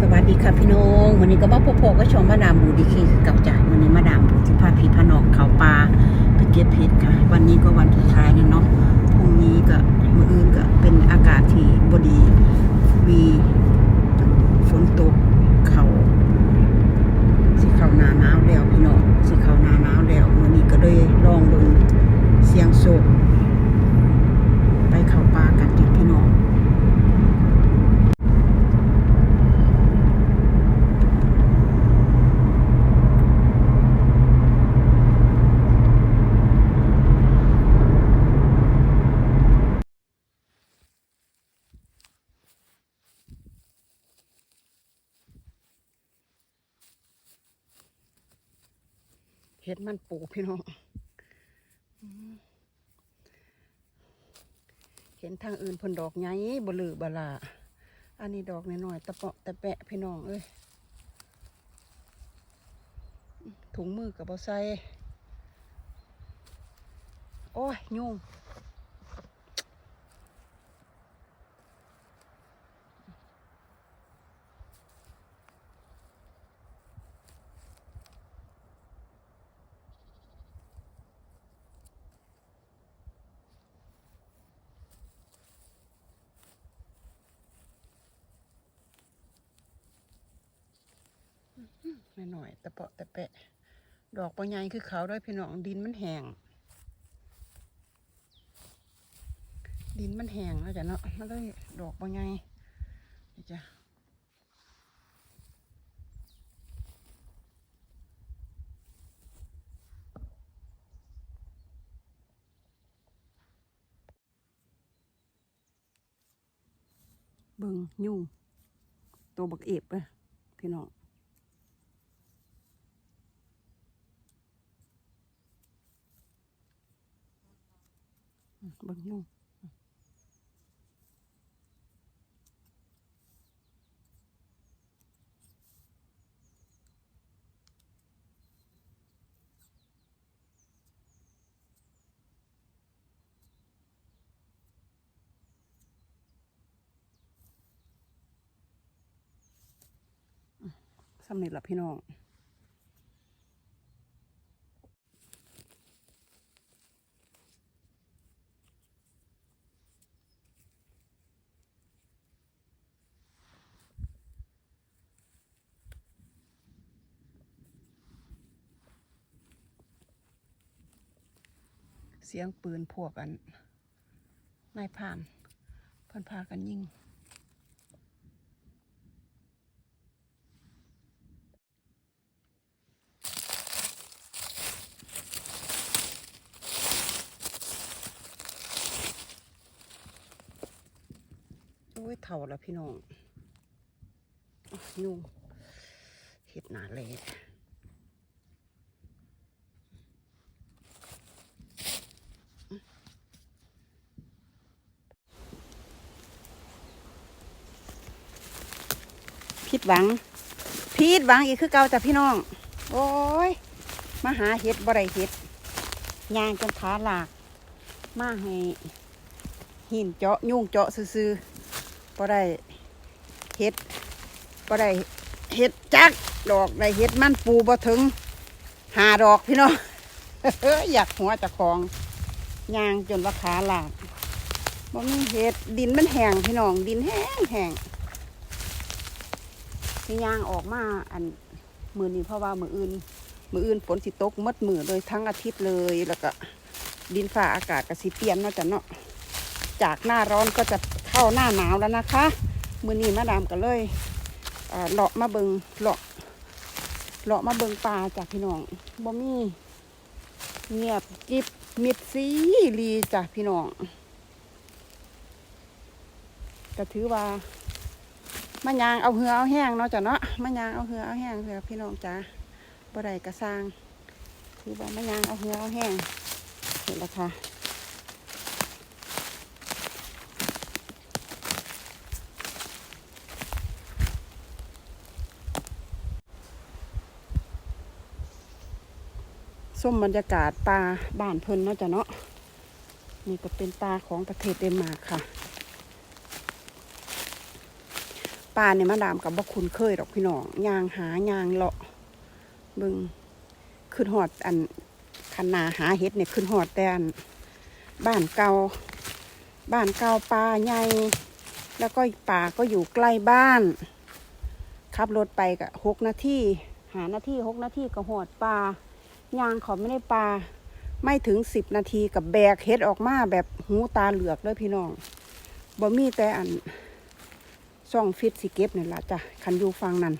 สวัสดีค่ะพี่น้องวันนี้ก็มาพบๆก็ชมมาดามบูดีคีเก่าจ่ายวันนี้มาดามบูที่พาพี่พนองเขาปลาไปเก็บเพชรค่ะ วันนี้ก็วันสุดท้ายแล้วเนาะพรุ่งนี้ก็เป็นอากาศที่บดี มีฝนตกเขาสิเขาหนาหนาวแล้วพี่น้องสิเขาหนาหนาวแล้ววันนี้ก็เลยลองเบิ่งเสียงโศกไปเขาปลากันจ้ะพี่น้อง เห็ดมันปูพี่น้องเห็นทางอื่นเพนดอกไงบลือบลา อันนี้ดอกน้อยๆตะเปาะตะแปะพี่น้องเอ้ยถุงมือกับบอใส่โอ้ยยุ่ง หน่อยๆตะเปาะแตะแปะ ดอกปะไงคือเขาด้วยพี่น้องดินมันแห้งดินมันแห้งแล้วจ้ะเนาะมันเลยดอกปะไงนี่จ้ะเบิงยุ่งตัวบักเอบอะพี่น้อง เบิ่งยุ่งสำเร็จและพี่น้อง เสียงปืนพวกอันนายผ่านเพิ่นพากันยิงโอ้ยเท่าแล้วพี่น้องอยุ่งเห็ดหนาเลย ผิดหวังผิดหวังอีกคือเก่าจ้ะพี่น้อง โอ้ยมาหาเห็ดบ่ได้เห็ดยางจนขาหลาก มาให้หินเจาะยุ่งเจาะซื่อๆบ่ได้เห็ดบ่ได้เห็ดจักดอกได้เห็ดมันปูบ่ถึงหาดอกพี่น้องอยากหัวจะของยางจนว่าขาหลากบ่มีเห็ดดินมันแห้งพี่น้องดินแห้งแห้ง สิย่างออกมาอันมือนี้เพราะว่ามืออื่น มืออื่นฝนสิตกมดมือเลยทั้งอาทิตย์เลยแล้วก็ดินฟ้าอากาศก็สิเปลี่ยนเนาะจ้ะเนาะจากหน้าร้อนก็จะเข้าหน้าหนาวแล้วนะคะ มือนี้มาดามก็เลยเอ่อเลาะมาเบิงเลาะเลาะมาเบิงปลาจากพี่น้องบ่มีเงียบกิบมิดซีรีจ้ะพี่น้องก็ถือว่า มายางเอาเหือเอาแห้งเนาะจ้ะเนาะมายางเอาเหือเอาแห้งเหือพี่น้องจ้าบ่ได้กระสร้างคือว่ามายางเอาเหือเอาแห้งเห็นแล้วค่ะส้มบรรยากาศปลาบ้านเพิ่นเนาะจ้ะเนาะนี่ก็เป็นปลาของประเทศเดนมาร์กค่ะ ป่าเนี่ยมาดามกับบ่คุ้นเคยดอกพี่น้องยางหายางเลาะเบิ่งขึ้นหอดอันคันนาหาเห็ดเนี่ยขึ้นหอดแต่อันบ้านเก่าบ้านเก่าป่าใหญ่แล้วก็ป่าก็อยู่ใกล้บ้านขับรถไปก็หกนาทีหานาทีหกนาทีก็หอดป่ายางเขาไม่ได้ป่าไม่ถึงสิบนาทีกับแบกเห็ดออกมาแบบหูตาเหลือกเลยพี่น้องบ่มีแต่อัน ซ่องฟิตสิเก็บนี่ละจ้ะคันอยู่ฟังนั่น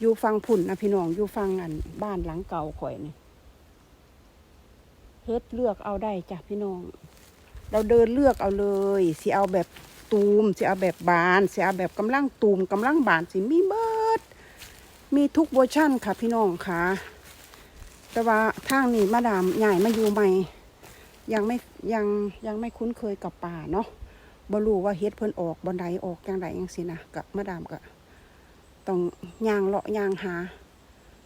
อยู่ฟังพุ่นนะพี่น้องอยู่ฟังอันบ้านหลังเก่าข่อยนี่เฮ็ดเลือกเอาได้จ้ะพี่น้อง เราเดินเลือกเอาเลยสิเอาแบบตูมสิเอาแบบบานสิเอาแบบกำลังตูมกำลังบานสิมีเบิด มีทุกเวอร์ชั่นค่ะพี่น้องค่ะ แต่ว่าทางนี้มาดามใหญ่มาอยู่ใหม่ ยังไม่ยังยังไม่คุ้นเคยกับป่าเนาะ บ่รู้ว่าเฮ็ดเพิ่นออกบ่ไดออกจังไดจังซี่นะกะมาดามกะต้องย่างเลาะย่างหา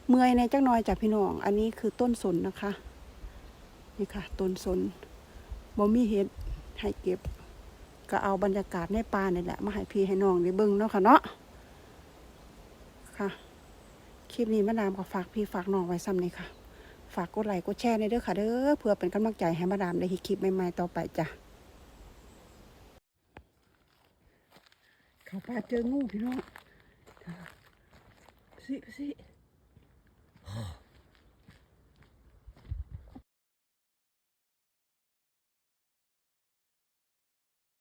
เมื่อยในจักหน่อยจ้ะพี่น้อง อันนี้คือต้นสนนะคะ นี่ค่ะ ต้นสนบ่มีเฮ็ดให้เก็บ ก็เอาบรรยากาศในป่านี่แหละมาให้พี่ให้น้องได้เบิ่งเนาะค่ะเนาะค่ะคลิปนี้มาดามก็ฝากพี่ฝากน้องไว้ซ้ำนี่ค่ะ ฝากกดไลค์กดแชร์ในเด้อค่ะเด้อเพื่อเป็นกำลังใจให้มาดามได้เฮ็ดคลิปใหม่ๆต่อไปจ้ะ เขาป่าเจองูพี่น้องสิสิ